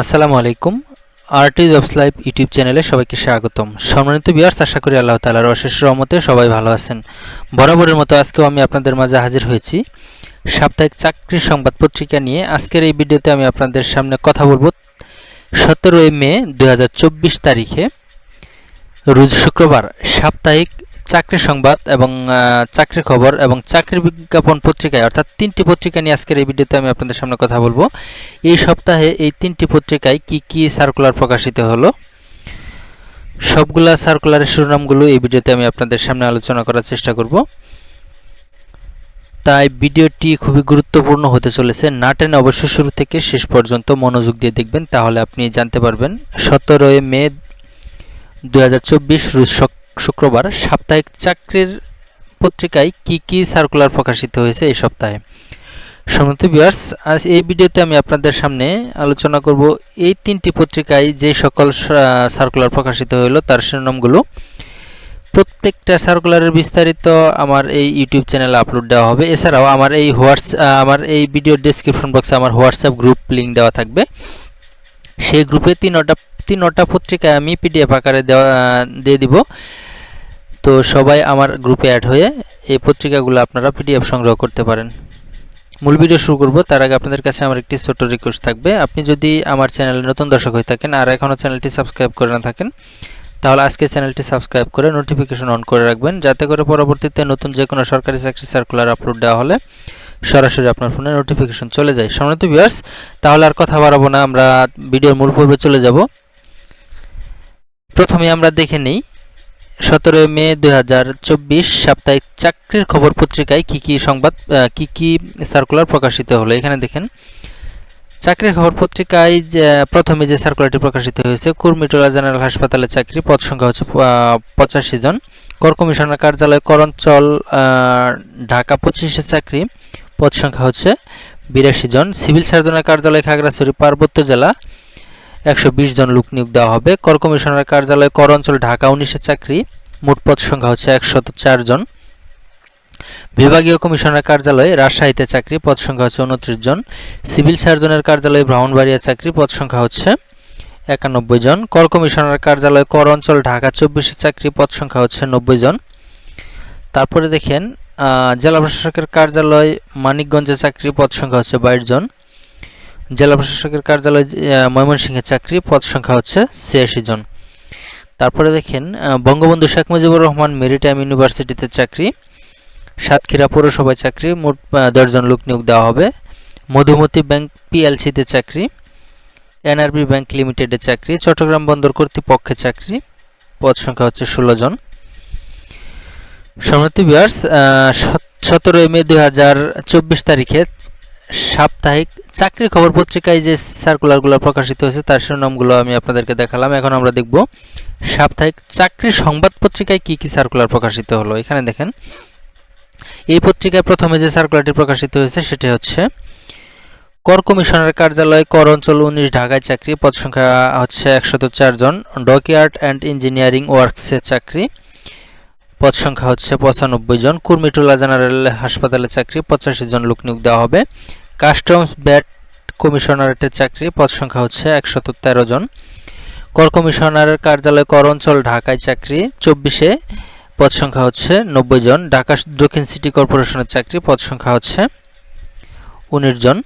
আসসালামু আলাইকুম। RT jobs live YouTube চ্যানেলে সবাইকে স্বাগতম। সম্মানিত বিয়ার্স আশা করি আল্লাহ তালার অশেষ রহমতে সবাই ভালো আছেন। বরাবরের মতো আজকেও আমি আপনাদের মাঝে হাজির হয়েছি। সাপ্তাহিক চাকরির সংবাদ পত্রিকা নিয়ে আজকের এই ভিডিওতে আমি আপনাদের সামনে কথা বলব সতেরোই মে দু হাজার চব্বিশ তারিখে, রোজ শুক্রবার, সাপ্তাহিক চাকরি সংবাদ এবং আহ, চাকরির খবর এবং চাকরির বিজ্ঞাপন পত্রিকায় অর্থাৎ তিনটি পত্রিকা নিয়ে আজকের এই ভিডিওতে আমি আপনাদের সামনে কথা বলব। এই সপ্তাহে এই তিনটি পত্রিকায় কি কি সার্কুলার প্রকাশিত হলো সবগুলা সার্কুলারের শিরোনামগুলো এই ভিডিওতে আমি আপনাদের সামনে আলোচনা করার চেষ্টা করব। তাই ভিডিওটি খুবই গুরুত্বপূর্ণ হতে চলেছে। নাটেন অবশ্য শুরু থেকে শেষ পর্যন্ত মনোযোগ দিয়ে দেখবেন তাহলে আপনি জানতে পারবেন। সতেরোই মে দু রোজ শক- শুক্রবার সাপ্তাহিক চাকরির পত্রিকায় কি কি সার্কুলার প্রকাশিত হয়েছে এই সপ্তাহে? সমস্ত ভিউয়ার্স আজ এই ভিডিওতে আমি আপনাদের সামনে আলোচনা করব এই তিনটি পত্রিকায় যে সকল সার্কুলার প্রকাশিত হলো তার শিরোনামগুলো। প্রত্যেকটা সার্কুলারের বিস্তারিত আমার এই ইউটিউব চ্যানেলে আপলোড দেওয়া হবে। এছাড়াও আমার এই হোয়াটস আমার এই ভিডিও ডেসক্রিপশন বক্সে আমার হোয়াটসঅ্যাপ গ্রুপ লিংক দেওয়া থাকবে। সেই গ্রুপে তিনটা তিনটা পত্রিকায় আমি পিডিএফ আকারে দেওয়া দিয়ে দিব। তো সবাই আমার গ্রুপে অ্যাড হয়ে এই পত্রিকাগুলো আপনারা পিডিএফ সংগ্রহ করতে পারেন। মূল ভিডিও শুরু করব, তার আগে আপনাদের কাছে আমার একটি ছোট্ট রিকোয়েস্ট থাকবে। আপনি যদি আমার চ্যানেলে নতুন দর্শক হয়ে থাকেন আর এখনও চ্যানেলটি সাবস্ক্রাইব করে না থাকেন, তাহলে আজকে চ্যানেলটি সাবস্ক্রাইব করে নোটিফিকেশন অন করে রাখবেন, যাতে করে পরবর্তীতে নতুন যে কোনো সরকারি চাকরি সার্কুলার আপলোড দেওয়া হলে সরাসরি আপনার ফোনে নোটিফিকেশন চলে যায়। সম্মানিত ভিউয়ার্স তাহলে আর কথা বাড়াবো না, আমরা ভিডিওর মূল পর্বে চলে যাব। প্রথমে আমরা দেখে নিই সতেরোই মে দুই সাপ্তাহিক চাকরির খবর পত্রিকায় কি কি সংবাদ কি কি সার্কুলার প্রকাশিত হলো? এখানে দেখেন। চাকরির খবর পত্রিকায় যে, প্রথমে যে সার্কুলারটি প্রকাশিত হয়েছে কুর্মিটোলা জেনারেল হাসপাতালে চাকরি, পদ সংখ্যা হচ্ছে পঁচাশি জন। কর কমিশনার কার্যালয় করঞ্চল ঢাকা, পঁচিশে চাকরি, পদ সংখ্যা হচ্ছে বিরাশি জন। সিভিল সার্জনের কার্যালয় খাগড়াছড়ি, পার্বত্য জেলা একশো বিশ জন লোক নিয়োগ দেওয়া হবে। কর কমিশনার কার্যালয় কর অঞ্চল ঢাকা, উনিশের চাকরি। মোট পদ সংখ্যা হচ্ছে একশত জন। বিভাগীয় কমিশনার কার্যালয়ে রাজশাহীতে চাকরি, পদ সংখ্যা হচ্ছে উনত্রিশ জন। সিভিল সার্জনের কার্যালয়ে ব্রাহ্মণবাড়িয়া চাকরি, পদ সংখ্যা হচ্ছে একানব্বই জন। কর কমিশনার কার্যালয় কর অঞ্চল ঢাকা চব্বিশের চাকরি, পদ সংখ্যা হচ্ছে নব্বই জন। তারপরে দেখেন জেলা প্রশাসকের কার্যালয়, মানিকগঞ্জে চাকরি, পদ সংখ্যা হচ্ছে বাইশ জন। জেলা প্রশাসকের কার্যালয় ময়মনসিংহে চাকরি, পদ সংখ্যা হচ্ছে ছিয়াশি জন। তারপরে দেখেন বঙ্গবন্ধু শেখ মুজিবুর রহমান মেরিটাইম ইউনিভার্সিটিতে চাকরি, সাতক্ষীরা পৌরসভায় চাকরি, মোট দশজন লোক নিয়োগ দেওয়া হবে। মধুমতি ব্যাংক পিএলসিতে চাকরি, এনআরবি ব্যাংক লিমিটেডে চাকরি, চট্টগ্রাম বন্দর কর্তৃপক্ষে চাকরি, পদ সংখ্যা হচ্ছে ষোলো জন। সম্মানিত বিয়ার্স সতেরোই মে দুই হাজার চব্বিশ তারিখে সাপ্তাহিক চাকরি খবর পত্রিকায় যে সার্কুলারগুলো প্রকাশিত হয়েছে, তার শিরোনামগুলো আমি আপনাদেরকে দেখালাম। এখন আমরা দেখব সাপ্তাহিক চাকরি সংবাদ পত্রিকায় কি কি সার্কুলার প্রকাশিত হলো। এখানে দেখেন, এই পত্রিকায় প্রথমে যে সার্কুলারটি প্রকাশিত হয়েছে, সেটি হচ্ছে, কর কমিশনার কার্যালয়, কর অঞ্চল উনিশ, ঢাকায় চাকরি, পদ সংখ্যা হচ্ছে একশত জন, ডকইয়ার্ড অ্যান্ড ইঞ্জিনিয়ারিং ওয়ার্কসে চাকরি, পদ সংখ্যা হচ্ছে পঁচানব্বই জন, কুর্মিটোলা জেনারেল হাসপাতালে চাকরি, পঁচাশি জন লোক নিয়োগ দেওয়া হবে। কাস্টমস ব্যাট কমিশনারেটের চাকরি, পদ সংখ্যা হচ্ছে একশত তেরো জন। কর কমিশনারের কার্যালয় কর অঞ্চল ঢাকায় চাকরি, চব্বিশে পদ সংখ্যা হচ্ছে নব্বই জন। ঢাকা দক্ষিণ সিটি কর্পোরেশনের চাকরি, পদ সংখ্যা হচ্ছে উনিশ জন।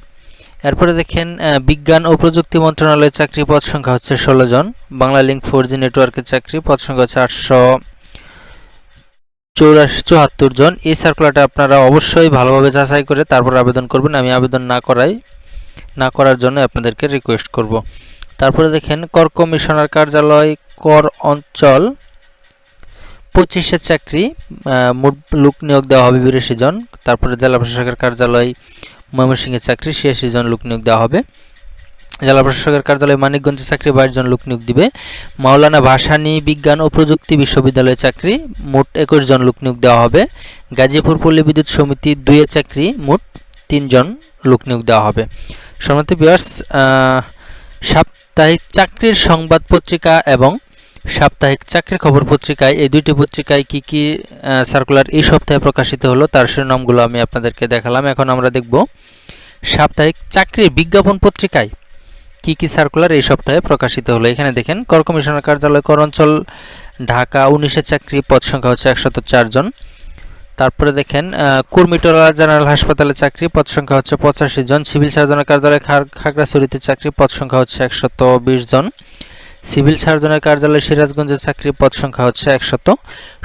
এরপরে দেখেন বিজ্ঞান ও প্রযুক্তি মন্ত্রণালয়ের চাকরি, পদ সংখ্যা হচ্ছে ষোলো জন। বাংলা লিঙ্ক ফোর জি নেটওয়ার্কের চাকরি, পদ সংখ্যা হচ্ছে আটশো চৌরাশি চুয়াত্তর জন। এই সার্কুলারটা আপনারা অবশ্যই ভালোভাবে যাচাই করে তারপর আবেদন করবেন। আমি আবেদন না করাই, না করার জন্য আপনাদেরকে রিকোয়েস্ট করব। তারপরে দেখেন, কর কমিশনার কার্যালয়, কর অঞ্চল, পঁচিশে চাকরি মোট লোক নিয়োগ দেওয়া হবে বিরাশি জন। তারপরে জেলা প্রশাসকের কার্যালয় ময়মনসিংহের চাকরি, ছিয়াশি জন লোক নিয়োগ দেওয়া হবে। জেলা প্রশাসকের কার্যালয় মানিকগঞ্জে চাকরি বাইশ জন লোক নিয়োগ দিবে। মাওলানা ভাসানী বিজ্ঞান ও প্রযুক্তি বিশ্ববিদ্যালয়ে চাকরি, মোট একুশ জন লোক নিয়োগ দেওয়া হবে। গাজীপুর পল্লী বিদ্যুৎ সমিতি দুইয়ে চাকরি, মোট তিনজন লোক নিয়োগ দেওয়া হবে। সম্মতি বিয়ার্স সাপ্তাহিক চাকরির সংবাদ পত্রিকা এবং সাপ্তাহিক চাকরির খবর পত্রিকায় এই দুইটি পত্রিকায় কি কি সার্কুলার এই সপ্তাহে প্রকাশিত হলো তার শিরোনামগুলো আমি আপনাদেরকে দেখালাম। এখন আমরা দেখব সাপ্তাহিক চাকরির বিজ্ঞাপন পত্রিকায় কি কি সার্কুলার এই সপ্তাহে প্রকাশিত হলো? এখানে দেখেন, কর কমিশনার কার্যালয় কর অঞ্চল ঢাকা উনিশের চাকরি, পদ সংখ্যা হচ্ছে একশত চারজন তারপরে দেখেন কুর্মিটোলা জেনারেল হাসপাতালে চাকরি, পদ সংখ্যা হচ্ছে পঁচাশি জন। সিভিল সার্জনের কার্যালয় খাগড়াছড়িতে চাকরি, পদ সংখ্যা হচ্ছে একশত বিশ জন। সিভিল সার্জনের কার্যালয় সিরাজগঞ্জে চাকরি, পদ সংখ্যা হচ্ছে একশত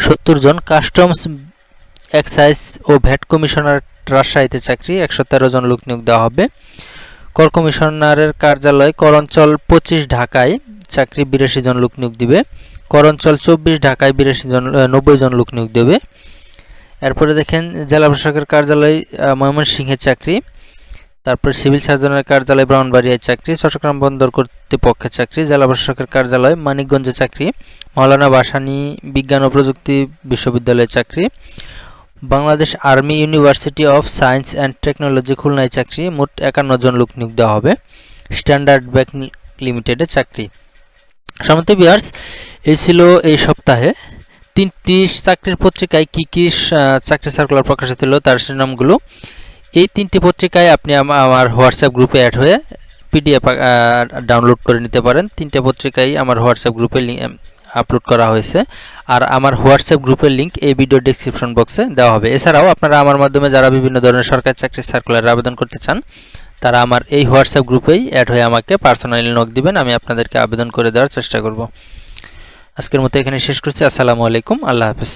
সত্তর জন। কাস্টমস, এক্সাইজ ও ভ্যাট কমিশনার রাজশাহীতে চাকরি, একশো তেরো জন লোক নিয়োগ দেওয়া হবে। কর কমিশনারের কার্যালয় কর অঞ্চল পঁচিশ ঢাকায় চাকরি বিরাশি জন লোক নিয়োগ দিবে। কর অঞ্চল চব্বিশ ঢাকায় বিরাশি জন নব্বই জন লোক নিয়োগ দেবে। এরপরে দেখেন জেলা প্রশাসকের কার্যালয় ময়মনসিংহে চাকরি। তারপর সিভিল সার্জনের কার্যালয়, ব্রাহ্মণবাড়িয়ায় চাকরি। চট্টগ্রাম বন্দর কর্তৃপক্ষের চাকরি, জেলা প্রশাসকের কার্যালয়, মানিকগঞ্জে চাকরি। মাওলানা ভাসানী বিজ্ঞান ও প্রযুক্তি বিশ্ববিদ্যালয়ে চাকরি। Bangladesh army university of science and technology খুলনায় চাকরি, মোট একান্ন জন লোক নিয়োগ দেওয়া হবে। স্ট্যান্ডার্ড ব্যাংক লিমিটেডে চাকরি। সমতে বিয়ার্স এই ছিল এই সপ্তাহে তিনটি চাকরির পত্রিকায় কি কি চাকরি সার্কুলার প্রকাশিত হলো, তার নামগুলো এই তিনটি পত্রিকায় আপনি আমা- আমার হোয়াটসঅ্যাপ গ্রুপে অ্যাড হয়ে পিডিএফ ডাউনলোড করে নিতে পারেন। তিনটে পত্রিকায় আমার হোয়াটসঅ্যাপ গ্রুপে আপলোড করা হয়েছে। আর আমার হোয়াটসঅ্যাপ গ্রুপের লিঙ্ক এই ভিডিও ডিসক্রিপশন বক্সে দেওয়া হবে। এছাড়াও আপনারা আমার মাধ্যমে যারা বিভিন্ন ধরনের সরকারি চাকরির সার্কুলার আবেদন করতে চান, তারা আমার এই হোয়াটসঅ্যাপ গ্রুপেই অ্যাড হয়ে আমাকে পার্সোনালি নক দিবেন, আমি আপনাদেরকে আবেদন করে দেওয়ার চেষ্টা করব। আজকের মতো এখানে শেষ করছি। আসসালামু আলাইকুম। আল্লাহ হাফিজ।